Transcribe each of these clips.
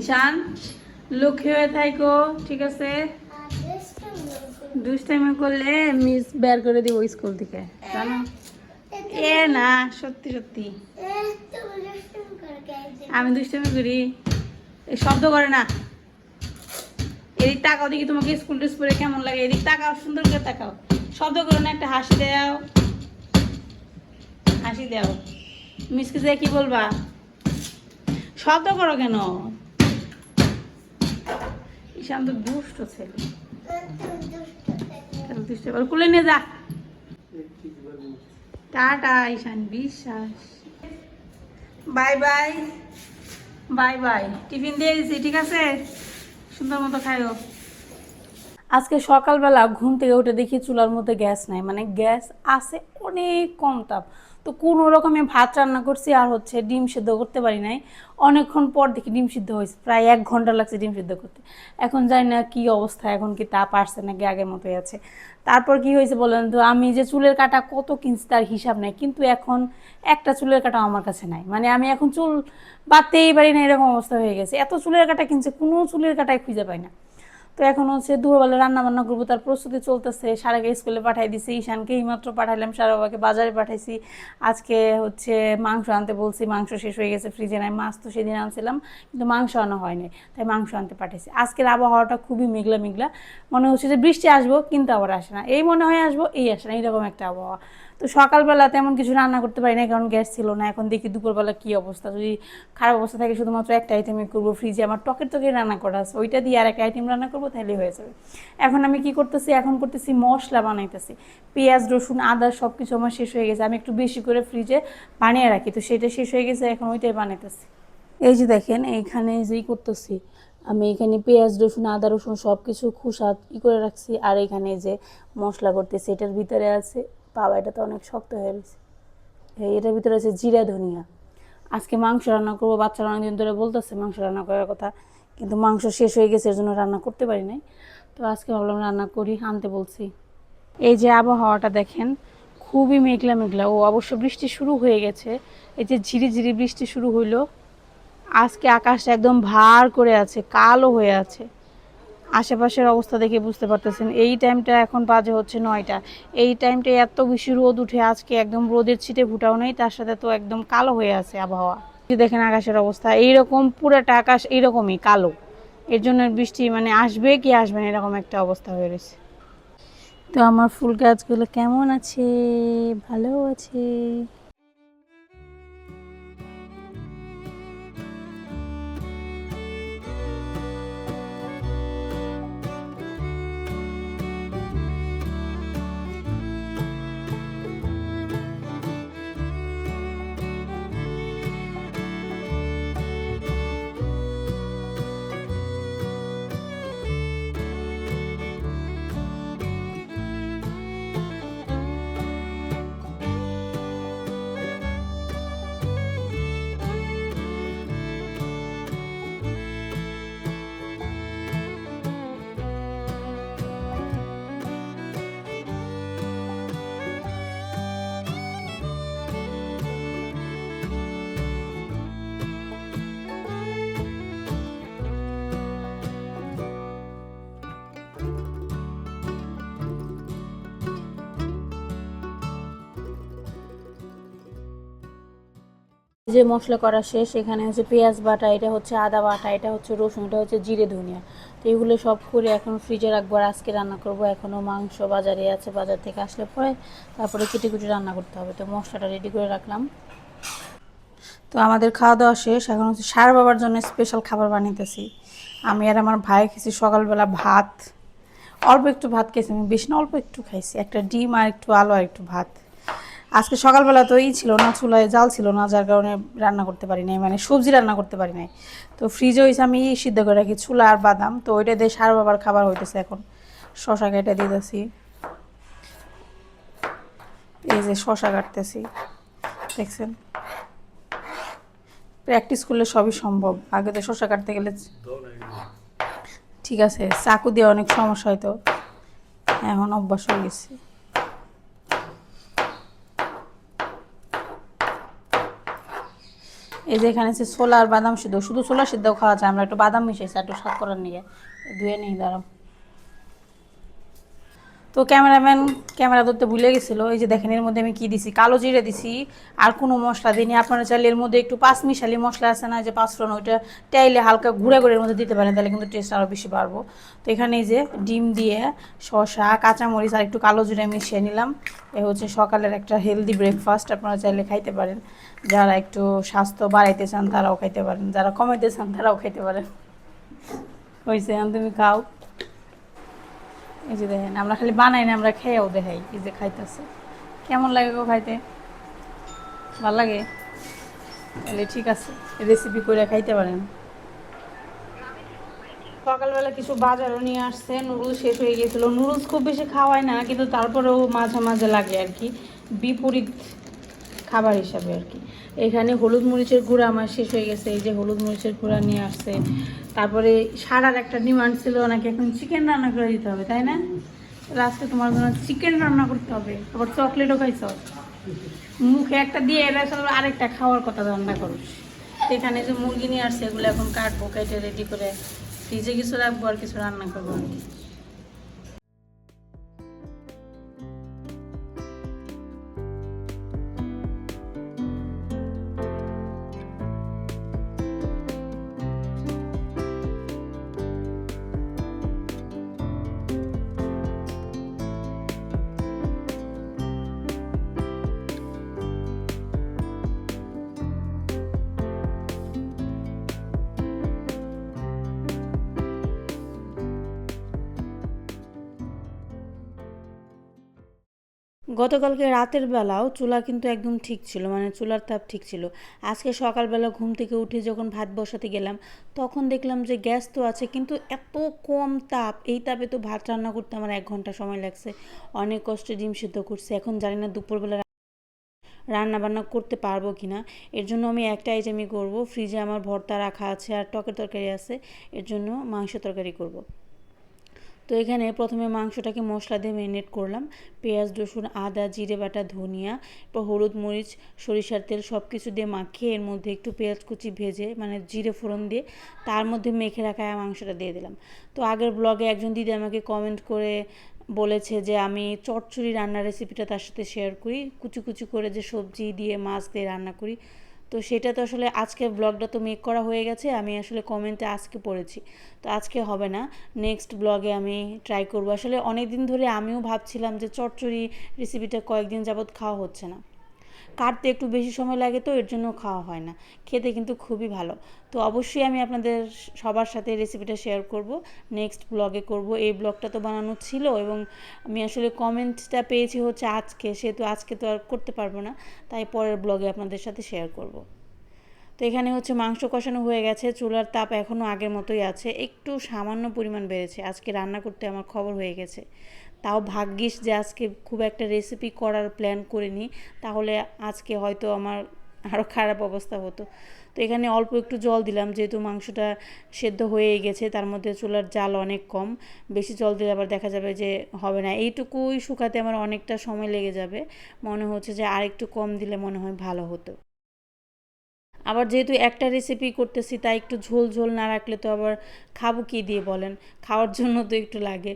ঈশান, লক্ষ্মী হয়ে থাইকো, ঠিক আছে? দুষ্টাইমি করলে মিস বের করে দিব স্কুল থেকে, জানো? এ না, সত্যি সত্যি। আমি দুষ্টামি করি। শব্দ করে না। এদিক তাকাও দেখি তোমাকে স্কুল ড্রেস পরে কেমন লাগে। এদিক তাকাও, সুন্দর করে তাকাও। শব্দ করো না, একটা হাসি দাও। হাসি দাও। মিসকে যে কি বলবা? শব্দ করো কেন? ঈশান তো দুষ্ট ছেলে কুলে নিয়ে যা। Tata, Ishan, Biswas. Bye bye. Bye bye. Tiffin দিয়ে দিছি, ঠিক আছে? সুন্দর মতো খাইও। আজকে সকালবেলা ঘুম থেকে উঠে দেখি চুলার মধ্যে গ্যাস নাই মানে গ্যাস আছে অনেক কম তাপ। তো কোনো রকমে ভাত রান্না করছি আর হচ্ছে ডিম সিদ্ধ করতে পারি নাই। অনেকক্ষণ পর দেখি ডিম সিদ্ধ হয়েছে, প্রায় এক ঘণ্টা লাগছে ডিম সিদ্ধ করতে। এখন জানি না কি অবস্থা, এখন কি তাপ আসছে নাকি আগের মতোই আছে। তারপর কি হয়েছে বলেন তো, আমি যে চুলের কাটা কত কিনছি তার হিসাব নাই, কিন্তু এখন একটা চুলের কাটা আমার কাছে নাই। মানে আমি এখন চুল বাঁধতেই পারি না, এরকম অবস্থা হয়ে গেছে। এত চুলের কাটা কিনছে, কোনো চুলের কাটাই খুঁজে পাই না। তো এখন হচ্ছে দুপুরবেলা রান্না বান্না করব, তার প্রস্তুতি চলতেছে। সারাকে স্কুলে পাঠাই দিছি, ঈশানকে এইমাত্র পাঠাইলাম সারা বাবাকে বাজারে পাঠাইছি। আজকে হচ্ছে মাংস আনতে বলছি, মাংস শেষ হয়ে গেছে ফ্রিজে, নাই মাছ তো সেদিন আনছিলাম, কিন্তু মাংস আনা হয়নি, তাই মাংস আনতে পাঠাইছি। আজকের আবহাওয়াটা খুবই মেঘলা মেঘলা, মনে হচ্ছে যে বৃষ্টি আসব, কিন্তু আবার আসে না। এই মনে হয় আসব, এই আসে না, এইরকম একটা আবহাওয়া। তো সকালবেলা তেমন কিছু রান্না করতে পারি না কারণ গ্যাস ছিল না। এখন দেখি দুপুরবেলা কী অবস্থা। যদি খারাপ অবস্থা থাকে, শুধুমাত্র একটা আইটেমই করব ফ্রিজে আমার টকের টকে রান্না করা আছে। ওইটা দিয়ে আর একটা আইটেম রান্না করব তাহলেই হয়ে যাবে। এখন আমি কি করতেছি, এখন করতেছি মশলা বানাইতেছি। পেঁয়াজ, রসুন, আদা সব কিছু আমার শেষ হয়ে গেছে। আমি একটু বেশি করে ফ্রিজে বানিয়ে রাখি। তো সেটা শেষ হয়ে গেছে, এখন ওইটাই বানাইতেছি। এই যে দেখেন, এইখানে যেই করতেছি, আমি এখানে পেঁয়াজ, রসুন, আদা, রসুন সব কিছু খুশা ই করে রাখছি। আর এখানে যে মশলা করতেছি, এটার ভিতরে আছে বাবা, এটা তো অনেক শক্ত হয়ে গেছে। এটার ভিতরে আছে জিরা, ধনিয়া। আজকে মাংস রান্না করব, বাচ্চারা অনেকদিন ধরে বলতেছে মাংস রান্না করার কথা, কিন্তু মাংস শেষ হয়ে গেছে এর জন্য রান্না করতে পারি নাই। তো আজকে ভাবলাম রান্না করি, আনতে বলছি। এই যে আবহাওয়াটা দেখেন, খুবই মেঘলা মেঘলা। ও, অবশ্য বৃষ্টি শুরু হয়ে গেছে। এই যে ঝিরি ঝিরি বৃষ্টি শুরু হইল। আজকে আকাশটা একদম ভার করে আছে, কালো হয়ে আছে। আশেপাশের অবস্থা দেখে বুঝতে পারতেছেন। এই টাইমটা এখন বাজে হচ্ছে নয়টা। এই টাইমটা এত বেশি রোদ উঠে আজকে একদম রোদের ছিটে ফুটাও নেই, তার সাথে তো একদম কালো হয়ে আছে আবহাওয়া। দেখেন আকাশের অবস্থা, এইরকম পুরাটা আকাশ এইরকমই, কালো। এর জন্য বৃষ্টি মানে আসবে কি আসবে না এরকম একটা অবস্থা হয়ে রয়েছে। তো আমার ফুল গাছগুলো কেমন আছে? ভালো আছে। যে মশলা করা শেষ, এখানে হচ্ছে পেঁয়াজ বাটা, এটা হচ্ছে আদা বাটা, এটা হচ্ছে রসুন, এটা হচ্ছে জিরে, ধনিয়া। তো এগুলো সব করে এখন ফ্রিজে রাখব আর আজকে রান্না করব। এখনও মাংস বাজারে আছে, বাজার থেকে আসলে পরে তারপরে কেটে কুটে রান্না করতে হবে। তো মশলাটা রেডি করে রাখলাম। তো আমাদের খাওয়া দাওয়া শেষ। এখন হচ্ছে সার বাবার জন্য স্পেশাল খাবার বানাইতেছি আমি আর আমার ভাই খেয়েছি সকালবেলা ভাত। অল্প একটু ভাত খেয়েছি, আমি বেশি না, অল্প একটু খাইছি। একটা ডিম আর একটু আলু আর একটু ভাত। আজকে সকালবেলা তো এই ছিল না, চুলায় জাল ছিল না, যার কারণে রান্না করতে পারি নাই মানে সবজি রান্না করতে পারি নাই। তো ফ্রিজে হয়েছে আমি সিদ্ধ করে রাখি চুলা আর বাদাম, তো ওইটা দিয়ে সার বাবার খাবার হইতেছে এখন। শশা কেটে দিতেছি। এই যে শশা কাটতেছি, দেখছেন? প্র্যাকটিস করলে সবই সম্ভব। আগে তো শশা কাটতে গেলে ঠিক আছে, চাকু দিয়ে অনেক সমস্যা হয়তো এখন অভ্যাস হয়ে গেছে। এই যে এখানে আর বাদাম সিদ্ধ। শুধু সোলার সিদ্ধ খাওয়া যায়, আমরা একটু বাদাম মিশাইছি একটু সাত করার নিয়ে। ধুয়ে নিই, দাঁড়াও। তো ক্যামেরাম্যান ক্যামেরা ধরতে ভুলে গেছিল, এই যে দেখেন এর মধ্যে আমি কি দিছি? কালো জিরে দিছি, আর কোনো মশলা দিইনি। আপনারা চাইলে এর মধ্যে একটু পাঁচ মিশালি মশলা আছে না যে পাঁচফোড়ন, ওইটা টাইলে হালকা ঘুরে ঘুরে এর মধ্যে দিতে পারেন, তাহলে কিন্তু টেস্ট আরও বেশি বাড়বো। তো এখানে এই যে ডিম দিয়ে শসা, কাঁচামরিচ আর একটু কালো জিরে মিশিয়ে নিলাম। এ হচ্ছে সকালের একটা হেলদি ব্রেকফাস্ট আপনারা চাইলে খাইতে পারেন। যারা একটু স্বাস্থ্য বাড়াইতে চান, তারাও খাইতে পারেন। যারা কমাইতে চান, তারাও খাইতে পারেন। হয়েছে এখন তুমি খাও। এই যে দেখেন, আমরা খালি বানাই না, আমরা খেয়েও দেখাই, এই যে খাইতেছে। কেমন লাগে গো খাইতে? ভালো লাগে? তাহলে ঠিক আছে রেসিপি করে খাইতে পারেন। সকালবেলা কিছু বাজারও নিয়ে আসছে নুডলস শেষ হয়ে গিয়েছিল। নুডলস খুব বেশি খাওয়াই না, কিন্তু তারপরেও মাঝে মাঝে লাগে আর কি, বিপরীত খাবার হিসাবে আর কি। এখানে হলুদ মরিচের গুঁড়া আমার শেষ হয়ে গেছে, এই যে হলুদ মরিচের গুঁড়া নিয়ে আসছে। তারপরে সারার একটা ডিমান্ড ছিল, ওনাকে এখন চিকেন রান্না করে দিতে হবে, তাই না? লাস্টে তোমার জন্য চিকেন রান্না করতে হবে, আবার চকলেটও খাইছ। মুখে একটা দিয়ে এরা সব আরেকটা খাওয়ার কথা রান্না করো। এখানে যে মুরগি নিয়ে আসছে, এগুলো এখন কাটবো, কেটে রেডি করে ফ্রিজে কিছু রাখব আর কিছু রান্না করব আর কি। গতকালকে রাতের বেলাও চুলা কিন্তু একদম ঠিক ছিল মানে চুলার তাপ ঠিক ছিল। আজকে সকালবেলা ঘুম থেকে উঠে যখন ভাত বসাতে গেলাম, তখন দেখলাম যে গ্যাস তো আছে, কিন্তু এত কম তাপ, এই তাপে তো ভাত রান্না করতে আমার এক ঘণ্টা সময় লাগছে। অনেক কষ্টে ডিম সিদ্ধ করছে, এখন জানি না দুপুরবেলা রান্না বান্না করতে পারব কি না এর জন্য আমি একটা আইটেমই করব, ফ্রিজে আমার ভর্তা রাখা আছে আর টকের তরকারি আছে, এর জন্য মাংস তরকারি করব। তো এখানে প্রথমে মাংসটাকে মশলা দিয়ে ম্যারিনেট করলাম। পেঁয়াজ, রসুন, আদা, জিরে বাটা, ধনিয়া, এরপর হলুদ মরিচ, সরিষার তেল সব কিছু দিয়ে মাখিয়ে এর মধ্যে একটু পেঁয়াজ কুচি ভেজে মানে জিরে ফোড়ন দিয়ে তার মধ্যে মেখে রাখা মাংসটা দিয়ে দিলাম। তো আগের ব্লগে একজন দিদি আমাকে কমেন্ট করে বলেছে যে, আমি চটচড়ি রান্নার রেসিপিটা তার সাথে শেয়ার করি। কুচি কুচি করে যে সবজি দিয়ে, মাছ দিয়ে রান্না করি। তো সেটা তো আসলে আজকে ব্লগটা তো মেক করা হয়ে গেছে, আমি আসলে কমেন্টে আজকে পড়েছি। তো আজকে হবে না নেক্সট ব্লগে আমি ট্রাই করব। আসলে অনেক দিন ধরে আমিও ভাবছিলাম যে চটচড়ি রেসিপিটা কয়েকদিন যাবৎ খাওয়া হচ্ছে না। কাটতে একটু বেশি সময় লাগে তো, এর জন্য খাওয়া হয় না। খেতে কিন্তু খুবই ভালো। তো অবশ্যই আমি আপনাদের সবার সাথে রেসিপিটা শেয়ার করব। নেক্সট ব্লগে করব। এই ব্লগটা তো বানানো ছিল এবং আমি আসলে কমেন্টটা পেয়েছি হচ্ছে আজকে। সেহেতু আজকে তো আর করতে পারব না। তাই পরের ব্লগে আপনাদের সাথে শেয়ার করব। তো এখানে হচ্ছে মাংস কষানো হয়ে গেছে, চুলার তাপ এখনও আগের মতোই আছে, একটু সামান্য পরিমাণ বেড়েছে। আজকে রান্না করতে আমার খবর হয়ে গেছে। তাও ভাগ্যিস যে আজকে খুব একটা রেসিপি করার প্ল্যান করিনি, তাহলে আজকে হয়তো আমার আরও খারাপ অবস্থা হতো। তো এখানে অল্প একটু জল দিলাম, যেহেতু মাংসটা সেদ্ধ হয়েই গেছে, তার মধ্যে চুলার জাল অনেক কম। বেশি জল দিলে আবার দেখা যাবে যে হবে না। এইটুকুই শুকাতে আমার অনেকটা সময় লেগে যাবে। মনে হচ্ছে যে আর একটু কম দিলে মনে হয় ভালো হতো। আবার যেহেতু একটা রেসিপি করতেছি, তাই একটু ঝোল ঝোল না রাখলে তো আবার খাব কী দিয়ে বলেন? খাওয়ার জন্য তো একটু লাগে।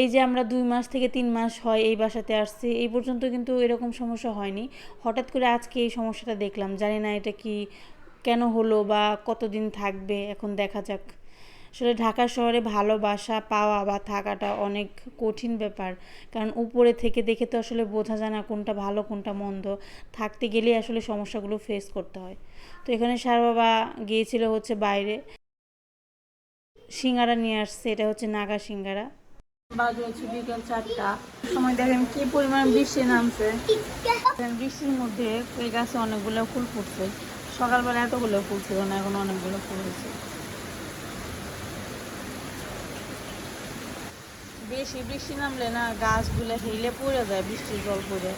এই যে আমরা দুই মাস থেকে তিন মাস হয় এই বাসাতে আসছি, এই পর্যন্ত কিন্তু এরকম সমস্যা হয়নি। হঠাৎ করে আজকে এই সমস্যাটা দেখলাম, জানি না এটা কি, কেন হলো বা কতদিন থাকবে, এখন দেখা যাক। আসলে ঢাকা শহরে ভালো বাসা পাওয়া বা থাকাটা অনেক কঠিন ব্যাপার। কারণ উপরে থেকে দেখে তো আসলে বোঝা যায় না কোনটা ভালো, কোনটা মন্দ। থাকতে গেলেই আসলে সমস্যাগুলো ফেস করতে হয়। তো এখানে সার বাবা গিয়েছিল হচ্ছে বাইরে। সিঙ্গারা নিয়ে আসছে, এটা হচ্ছে নাগা সিঙ্গারা। বাজে হচ্ছে বিকেল চারটা। সময় দেখেন কি পরিমাণ বৃষ্টি নামছে। বৃষ্টির মধ্যে এই গাছে অনেকগুলো ফুল ফুটছে। সকালবেলা এতগুলো ফুল ছিল না, এখন অনেকগুলো ফুল হয়েছে। বেশি বৃষ্টি নামলে না গাছগুলো হেলে পড়ে যায় বৃষ্টির জল পড়ে।